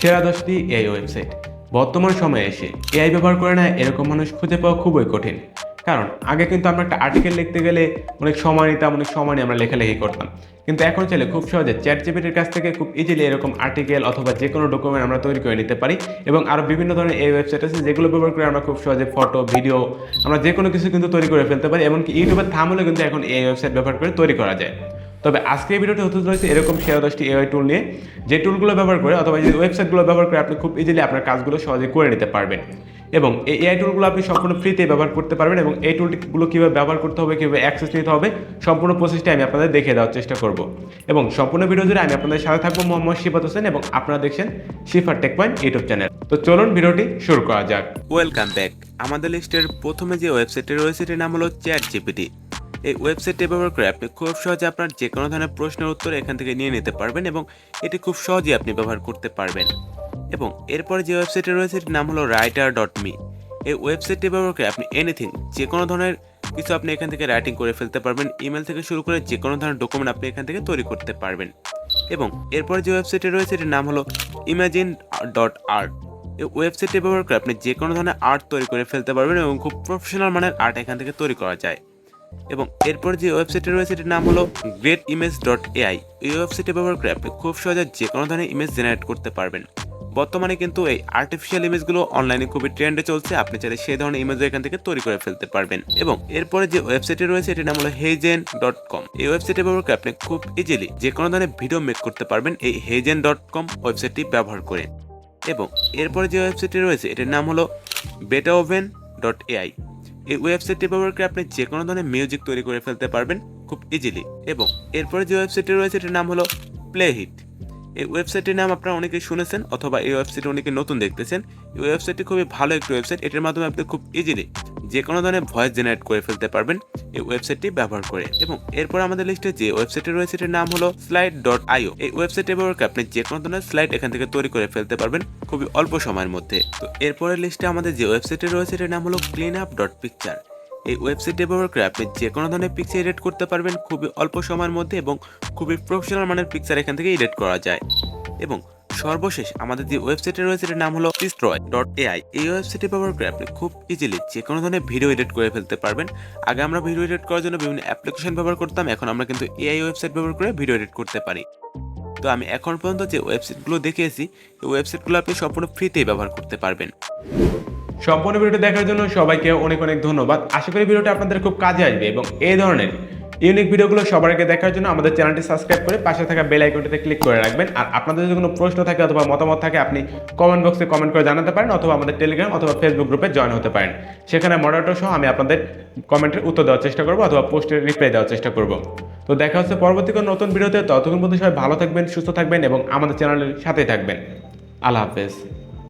সেরা দশটি AI website. বর্তমান সময়ে এসে এআই ব্যবহার করে না এরকম মানুষ খুঁজে পাওয়া খুবই কঠিন। কারণ আগে কিন্তু আমরা একটা আর্টিকেল লিখতে গেলে অনেক সময় নিতাম, অনেক সময় নিয়ে আমরা লেখালেখি করতাম। কিন্তু এখন চাইলে খুব সহজে চ্যাট জিপিটির কাছ থেকে খুব ইজিলি এরকম আর্টিকেল অথবা যে কোনো ডকুমেন্ট আমরা তৈরি করে নিতে পারি এবং আরও বিভিন্ন ধরনের এই ওয়েবসাইট আছে যেগুলো ব্যবহার করে আমরা খুব সহজে ফটো ভিডিও আমরা যে কোনো কিছু কিন্তু তৈরি করে ফেলতে পারি। এমনকি ইউটিউবের থামলে কিন্তু এখন এই ওয়েবসাইট ব্যবহার করে তৈরি করা যায়। তবে আজকে এই ভিডিওটি হতে চলেছে এরকম সেরা দশটি এআই টুল নিয়ে, যে টুলগুলো ব্যবহার করে অথবা যে ওয়েবসাইটগুলো ব্যবহার করে আপনি খুব ইজিলি আপনার কাজগুলো সহজে করে নিতে পারবেন। এবং এই এআই টুলগুলো আপনি সম্পূর্ণ ফ্রিতে ব্যবহার করতে পারবেন এবং এই টুলগুলো কীভাবে ব্যবহার করতে হবে, কীভাবে অ্যাক্সেস নিতে হবে, সম্পূর্ণ প্রসেসটা আমি আপনাদের দেখিয়ে দেওয়ার চেষ্টা করব। এবং সম্পূর্ণ ভিডিও জুড়ে আমি আপনাদের সাথে থাকব মোহাম্মদ শিফাত হোসেন এবং আপনারা দেখছেন শিফার টেক পয়েন্ট ইউটিউব চ্যানেল তো চলুন ভিডিওটি শুরু করা যাক। ওয়েলকাম ব্যাক আমাদের লিস্টের প্রথমে যে ওয়েবসাইটটি রয়েছে, এটির নাম হলো চ্যাট জিপিটি এই ওয়েবসাইটটি ব্যবহার করে আপনি খুব সহজে আপনার যে কোনো ধরনের প্রশ্নের উত্তর এখান থেকে নিয়ে নিতে পারবেন এবং এটি খুব সহজেই আপনি ব্যবহার করতে পারবেন। এবং এরপরে যে ওয়েবসাইটটি রয়েছে, এটির নাম হলো রাইটার ডট মি এই ওয়েবসাইটটি ব্যবহার করে আপনি এনিথিং যে কোনো ধরনের কিছু আপনি এখান থেকে রাইটিং করে ফেলতে পারবেন ইমেল থেকে শুরু করে যে কোনো ধরনের ডকুমেন্ট আপনি এখান থেকে তৈরি করতে পারবেন। এবং এরপরে যে ওয়েবসাইটটি রয়েছে, এটির নাম হলো ইমাজিন ডট আর্ট এই ওয়েবসাইটটি ব্যবহার করে আপনি যে কোনো ধরনের আর্ট তৈরি করে ফেলতে পারবেন এবং খুব প্রফেশনাল মানের আর্ট এখান থেকে তৈরি করা যায়। এবং এরপর যে ওয়েবসাইটটি রয়েছে, এটির নাম হলো গ্রেট ইমেজ ডট এআই এই ওয়েবসাইটে ব্যবহার করে আপনি খুব সহজে যে কোনো ধরনের ইমেজ জেনারেট করতে পারবেন। বর্তমানে কিন্তু এই আর্টিফিশিয়াল ইমেজগুলো অনলাইনে খুবই ট্রেন্ডে চলছে। আপনি চাইলে সেই ধরনের ইমেজ এখান থেকে তৈরি করে ফেলতে পারবেন। এবং এরপরে যে ওয়েবসাইটটি রয়েছে, এটির নাম হলো হেজেন ডট কম এই ওয়েবসাইটে ব্যবহার করে আপনি খুব ইজিলি যে কোনো ধরনের ভিডিও মেক করতে পারবেন এই হেজেন ডট কম ওয়েবসাইটটি ব্যবহার করে। এবং এরপরে যে ওয়েবসাইটটি রয়েছে, এটির নাম হলো বেটা ওভেন ডট এআই এই ওয়েবসাইটটি ব্যবহার করে আপনি যে কোনো ধরনের মিউজিক তৈরি করে ফেলতে পারবেন খুব ইজিলি এবং এরপরে যে ওয়েবসাইটটি রয়েছে এটির নাম হলো প্লে হিট এই ওয়েবসাইটের নাম আপনারা অনেকেই শুনেছেন অথবা এই ওয়েবসাইটে অনেকে নতুন দেখতেছেন। এই ওয়েবসাইটটি খুবই ভালো একটি ওয়েবসাইট এটার মাধ্যমে আপনি খুব ইজিলি যে কোনো ধরনের ভয়েস জেনারেট করে ফেলতে পারবেন এই ওয়েবসাইটটি ব্যবহার করে। এবং এরপর আমাদের লিস্টে যে ওয়েবসাইটটি রয়েছে, এটার নাম হলো স্লাইড ডট আইও এই ওয়েবসাইটে ব্যবহার করে আপনি যে কোনো ধরনের স্লাইড এখান থেকে তৈরি করে ফেলতে পারবেন খুবই অল্প সময়ের মধ্যে। তো এরপরের লিস্টে আমাদের যে ওয়েবসাইটটি রয়েছে, এটার নাম হলো ক্লিন আপ ডট পিকচার এই ওয়েবসাইট ব্যবহার আপনি যে কোনো ধরনের পিকচার এডিট করতে পারবেন, খুবই অল্প সময়ের মধ্যে এবং খুবই প্রফেশনাল মানের পিকচার এখান থেকে এডিট করা যায়। এবং সর্বশেষ আমাদের যে ওয়েবসাইটে রয়েছে, এটার নাম হলো ডিস্ট্রয় ডট এআই এই ওয়েবসাইটে ব্যবহার করে আপনি খুব ইজিলি যে কোনো ধরনের ভিডিও এডিট করে ফেলতে পারবেন। আগে আমরা ভিডিও এডিট করার জন্য বিভিন্ন অ্যাপ্লিকেশন ব্যবহার করতাম, এখন আমরা কিন্তু এআই ওয়েবসাইট ব্যবহার করে ভিডিও এডিট করতে পারি। তো আমি এখন পর্যন্ত যে ওয়েবসাইটগুলো দেখিয়েছি এই ওয়েবসাইটগুলো আপনি সম্পূর্ণ ফ্রিতেই ব্যবহার করতে পারবেন। সম্পূর্ণ ভিডিওটি দেখার জন্য সবাইকে অনেক অনেক ধন্যবাদ। আশা করি ভিডিওটি আপনাদের খুব কাজে আসবে এবং এই ধরনের ইউনিক ভিডিওগুলো সবার আগে দেখার জন্য আমাদের চ্যানেলটি সাবস্ক্রাইব করে পাশে থাকা বেল আইকনটিতে ক্লিক করে রাখবেন। আর আপনাদের যদি কোনো প্রশ্ন থাকে অথবা মতামত থাকে, আপনি কমেন্ট বক্সে কমেন্ট করে জানাতে পারেন অথবা আমাদের টেলিগ্রাম অথবা ফেসবুক গ্রুপে জয়েন হতে পারেন। সেখানে মডারেটর সহ আমি আপনাদের কমেন্টের উত্তর দেওয়ার চেষ্টা করব অথবা পোস্টের রিপ্লাই দেওয়ার চেষ্টা করব। তো দেখা হচ্ছে পরবর্তী কোনো নতুন ভিডিওতে। ততক্ষণ পর্যন্ত সবাই ভালো থাকবেন, সুস্থ থাকবেন এবং আমাদের চ্যানেলের সাথেই থাকবেন। আল্লাহ হাফেজ।